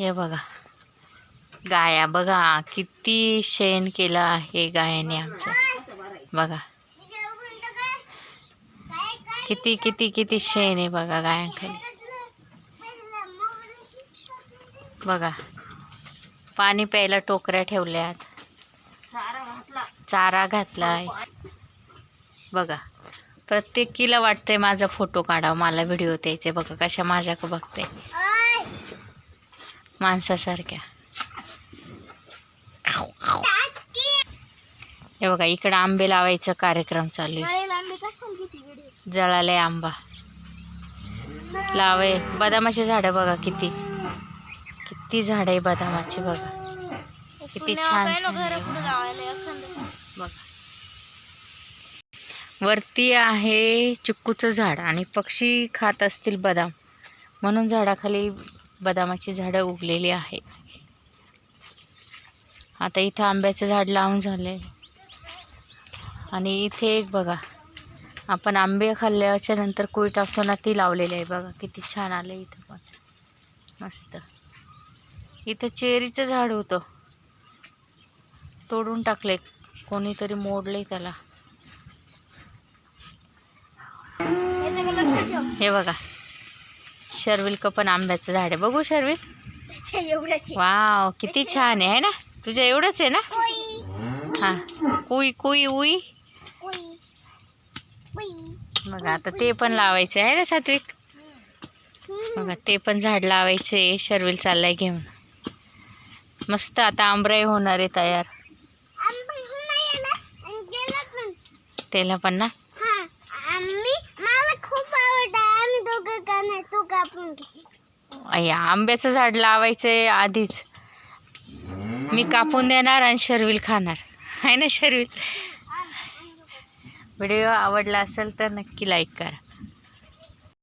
हे बघा. गाया बघा किती शेण केलं आहे गायाने आमचं बघा. किती किती किती शेण आहे बघा गायांखाली. बघा. पाणी प्यायला टोकऱ्या ठेवल्यात. चारा घातला आहे बघा प्रत्येकीला वाटतंय माझा फोटो काढावा मला व्हिडिओ द्यायचे. बघा कशा माझ्याक बघते. माणसासारख्या. हे बघा इकडं आंबे लावायचा कार्यक्रम चालू आहे. जळाले आंबा लावे बदामाची झाडं बघा किती. किती झाडं आहे बदामाची बघा. किती छान. बघा. वरती आहे चिक्कूचं झाड आणि पक्षी खात असतील बदाम. म्हणून झाडाखाली बदामाची झाडं उगलेली आहे. आता इथं आंब्याचं झाड लावून झालंय. आणि इथे एक बघा आपण आंबे खाल्ल्याच्या नंतर कुई टाकतो ना ती लावलेली आहे बघा किती छान आलं इथं पण. मस्त. इथं चेरीचं झाड होतं. तोडून टाकले कोणीतरी मोडले त्याला. हे बघा शर्विल पण आंब्याचं झाड आहे. बघू शर्विल. वाव किती छान आहे है ना? तुझ्या एवढंच आहे ना? हा. कुई कुई उई. बघा आता ते पण लावायचं आहे ना सात्विक? बघा ते पण झाड लावायचे शर्विल चाललाय घेऊन. मस्त आता आंबराई होणार आहे तयार. त्याला पण ना? आंब्याचं झाड लावायचंय आधीच. मी कापून देणार आणि शर्विल खाणार. आहे ना शर्विल? व्हिडिओ आवडला असेल तर नक्की लाईक करा.